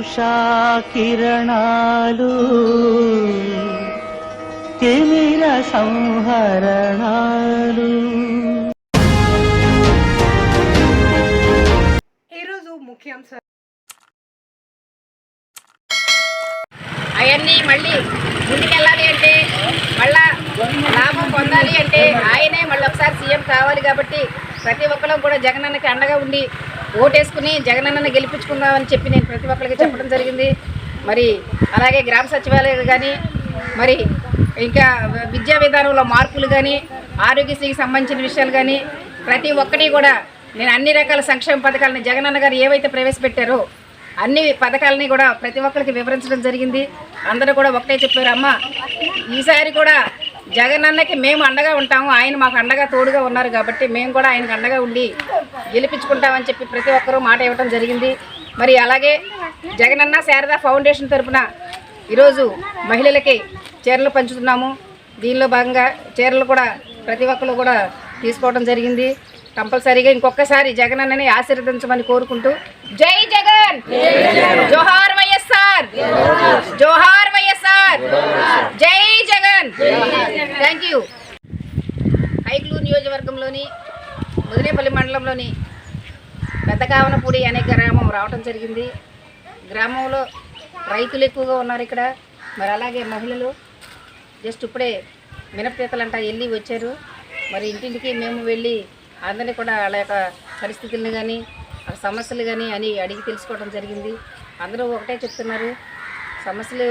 ఉషా కిరణాలు తిమిర సంహరణాలు. ఈరోజు ముఖ్యాంశాలు అవన్నీ మళ్ళీ ముందుకెళ్ళాలి అంటే మళ్ళా లాభం పొందాలి అంటే ఆయనే మళ్ళీ ఒకసారి సీఎం కావాలి కాబట్టి ప్రతి ఒక్కరు కూడా జగనన్నకి అండగా ఉండి ఓటేసుకుని జగనన్నని గెలిపించుకుందామని చెప్పి నేను ప్రతి ఒక్కరికి చెప్పడం జరిగింది. మరి అలాగే గ్రామ సచివాలయాలు కానీ మరి ఇంకా విద్యా విధానంలో మార్పులు కానీ ఆరోగ్యశ్రీకి సంబంధించిన విషయాలు కానీ ప్రతి ఒక్కటి కూడా నేను అన్ని రకాల సంక్షేమ పథకాలని జగనన్న గారు ఏవైతే ప్రవేశపెట్టారో అన్ని పథకాలని కూడా ప్రతి ఒక్కరికి వివరించడం జరిగింది. అందరూ కూడా ఒకటే చెప్పారు అమ్మ ఈసారి కూడా జగన్ అన్నకి మేము అండగా ఉంటాము ఆయన మాకు అండగా తోడుగా ఉన్నారు కాబట్టి మేము కూడా ఆయనకు అండగా ఉండి గెలిపించుకుంటామని చెప్పి ప్రతి ఒక్కరూ మాట ఇవ్వడం జరిగింది. మరి అలాగే జగనన్న శారదా ఫౌండేషన్ తరఫున ఈరోజు మహిళలకి చీరలు పంచుతున్నాము. దీనిలో భాగంగా చీరలు కూడా ప్రతి ఒక్కరు కూడా తీసుకోవడం జరిగింది. కంపల్సరీగా ఇంకొకసారి జగన్ అన్నని ఆశీర్వదించమని కోరుకుంటూ జై జగన్! జోహార్ వైఎస్ఆర్ జోహార్ వైఎస్ఆర్ జై జగన్ థ్యాంక్ యూ హైగ్లూ నియోజకవర్గంలోని ముదినేపల్లి మండలంలోని పెద్దకావనపూడి అనే గ్రామం రావటం జరిగింది. గ్రామంలో రైతులు ఎక్కువగా ఉన్నారు ఇక్కడ. మరి అలాగే మహిళలు జస్ట్ ఇప్పుడే మినపతీతలంట వెళ్ళి వచ్చారు. మరి ఇంటింటికి మేము వెళ్ళి అందరినీ కూడా వాళ్ళ యొక్క పరిస్థితులను కానీ వాళ్ళ సమస్యలు కానీ అని అడిగి తెలుసుకోవడం జరిగింది. అందరూ ఒకటే చెప్తున్నారు. సమస్యలు